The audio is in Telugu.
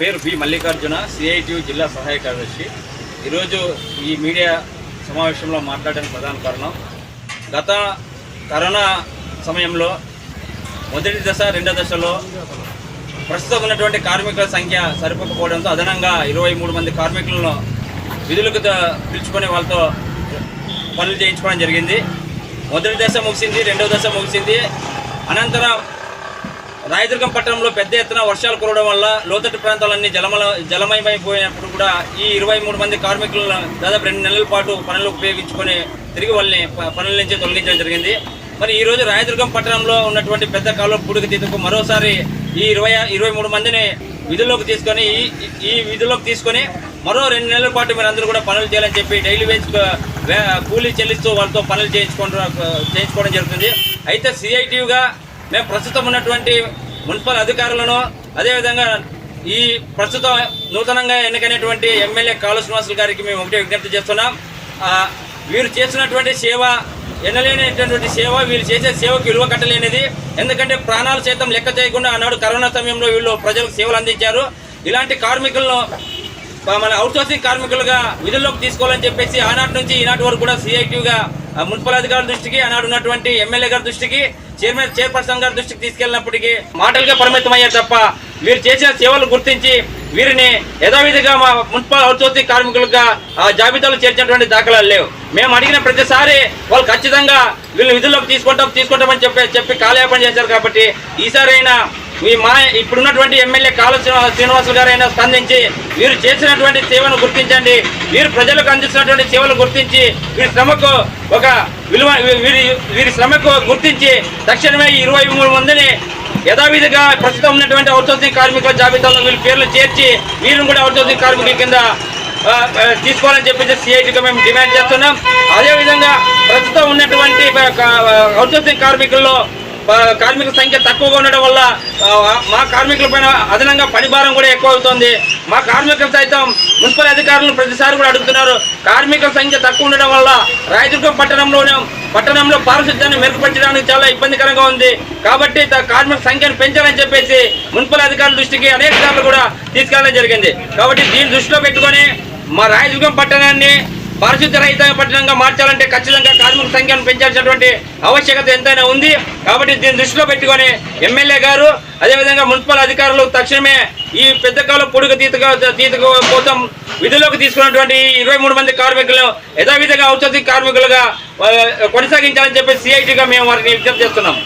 పేరు బి మల్లికార్జున సిఐటియు జిల్లా సహాయ కార్యదర్శి. ఈరోజు ఈ మీడియా సమావేశంలో మాట్లాడడానికి ప్రధాన కారణం గత కరోనా సమయంలో మొదటి దశ రెండో దశలో ప్రస్తుతం ఉన్నటువంటి కార్మికుల సంఖ్య సరిపోకపోవడంతో అదనంగా ఇరవై మూడు మంది కార్మికులను విధులకు పిలుచుకునే పిలుచుకొని వాళ్ళతో పనులు చేయించుకోవడం జరిగింది. మొదటి దశ ముగిసింది రెండవ దశ ముగిసింది. అనంతరం రాయదుర్గం పట్టణంలో పెద్ద ఎత్తున వర్షాలు కురవడం వల్ల లోతట్టు ప్రాంతాలన్నీ జలమల జలమయమైపోయినప్పుడు కూడా ఈ ఇరవై మూడు మంది కార్మికులను దాదాపు రెండు నెలల పాటు పనులు ఉపయోగించుకొని తిరిగి వాళ్ళని పనుల నుంచి తొలగించడం జరిగింది. మరి ఈరోజు రాయదుర్గం పట్టణంలో ఉన్నటువంటి పెద్ద కాలువ పూడికి తీతకు మరోసారి ఈ ఇరవై ఇరవై మూడు మందిని విధుల్లోకి తీసుకొని ఈ ఈ విధుల్లోకి తీసుకొని మరో రెండు నెలల పాటు మీరు అందరూ కూడా పనులు చేయాలని చెప్పి డైలీ వేజ్ కూలీ చెల్లిస్తూ వాళ్ళతో పనులు చేయించుకోవడం చేయించుకోవడం జరుగుతుంది. అయితే సిఐటిగా మేము ప్రస్తుతం ఉన్నటువంటి మున్సిపల్ అధికారులను అదేవిధంగా ఈ ప్రస్తుతం నూతనంగా ఎన్నికైనటువంటి ఎమ్మెల్యే కాలు శ్రీనివాసులు గారికి మేము ఒకటే విజ్ఞప్తి చేస్తున్నాం. వీరు చేస్తున్నటువంటి సేవ ఎనలేనటువంటి సేవ వీళ్ళు చేసే సేవకు విలువ కట్టలేనిది. ఎందుకంటే ప్రాణాలు సైతం లెక్క చేయకుండా ఆనాడు కరోనా సమయంలో వీళ్ళు ప్రజలకు సేవలు అందించారు. ఇలాంటి కార్మికులను మన అవుట్సోర్సింగ్ కార్మికులుగా విధుల్లోకి తీసుకోవాలని చెప్పేసి ఆనాటి నుంచి ఈనాటి వరకు కూడా సిఐటిగా మున్సిపల్ అధికారుల దృష్టికి ఆనాడు ఉన్నటువంటి ఎమ్మెల్యే గారి దృష్టికి చైర్మన్ చైర్పర్సన్ గారి దృష్టికి తీసుకెళ్ళినప్పటికీ మాటలుగా పరిమితమయ్యారు తప్ప వీరు చేసిన సేవలు గుర్తించి వీరిని యథావిధిగా మా మున్సిపల్ అవుట్సోర్సింగ్ కార్మికులుగా ఆ జాబితాలో చేర్చినటువంటి దాఖలాలు లేవు. మేము అడిగిన ప్రతిసారి వాళ్ళు ఖచ్చితంగా వీళ్ళు విధుల్లోకి తీసుకుంటాం తీసుకుంటామని చెప్పి చెప్పి కాలయాపన చేశారు కాబట్టి ఈసారి అయినా మీ మా ఇప్పుడున్నటువంటి ఎమ్మెల్యే కాళ శ్రీనివాసులు గారైనా స్పందించి వీరు చేసినటువంటి సేవను గుర్తించండి. వీరు ప్రజలకు అందిస్తున్నటువంటి సేవలు గుర్తించి వీరి శ్రమకు ఒక విలువ వీరి వీరి శ్రమకు గుర్తించి తక్షణమే ఇరవై మూడు మందిని యథావిధిగా ప్రస్తుతం ఉన్నటువంటి అవుట్సోర్సింగ్ కార్మికుల జాబితాలో వీళ్ళ పేర్లు చేర్చి వీరిని కూడా అవుట్సోర్సింగ్ కార్మికుల కింద తీసుకోవాలని చెప్పేసి సిఐటిగా మేము డిమాండ్ చేస్తున్నాం. అదేవిధంగా ప్రస్తుతం ఉన్నటువంటి అవుట్సోర్సింగ్ కార్మికుల్లో కార్మికుల సంఖ్య తక్కువగా ఉండడం వల్ల మా కార్మికుల పైన అదనంగా పనిభారం కూడా ఎక్కువ అవుతుంది మా కార్మికులు సైతం మున్సిపల్ అధికారులను ప్రతిసారి కూడా అడుగుతున్నారు. కార్మికుల సంఖ్య తక్కువ ఉండడం వల్ల రాయదుర్గం పట్టణంలోనే పట్టణంలో పారిశుద్ధ్యాన్ని మెరుగుపరచడానికి చాలా ఇబ్బందికరంగా ఉంది. కాబట్టి కార్మికుల కార్మిక సంఖ్యను పెంచాలని చెప్పేసి మున్సిపల్ అధికారుల దృష్టికి అనేక సార్లు కూడా తీసుకెళ్ళడం జరిగింది. కాబట్టి దీన్ని దృష్టిలో పెట్టుకొని మా రాయదుర్గం పట్టణాన్ని పారిశుద్ధ రహిత పట్టణంగా మార్చాలంటే ఖచ్చితంగా కార్మిక సంఖ్యను పెంచాల్సినటువంటి ఆవశ్యకత ఎంతైనా ఉంది. కాబట్టి దీన్ని దృష్టిలో పెట్టుకొని ఎమ్మెల్యే గారు అదేవిధంగా మున్సిపల్ అధికారులు తక్షణమే ఈ పెద్ద కాలం పొడుగు తీతగా తీత కోసం విధుల్లోకి తీసుకున్నటువంటి ఇరవై మూడు మంది కార్మికులు యథావిధిగా ఔషధి కార్మికులుగా కొనసాగించాలని చెప్పి సిఐటిగా మేము వారిని విజ్ఞప్తి చేస్తున్నాం.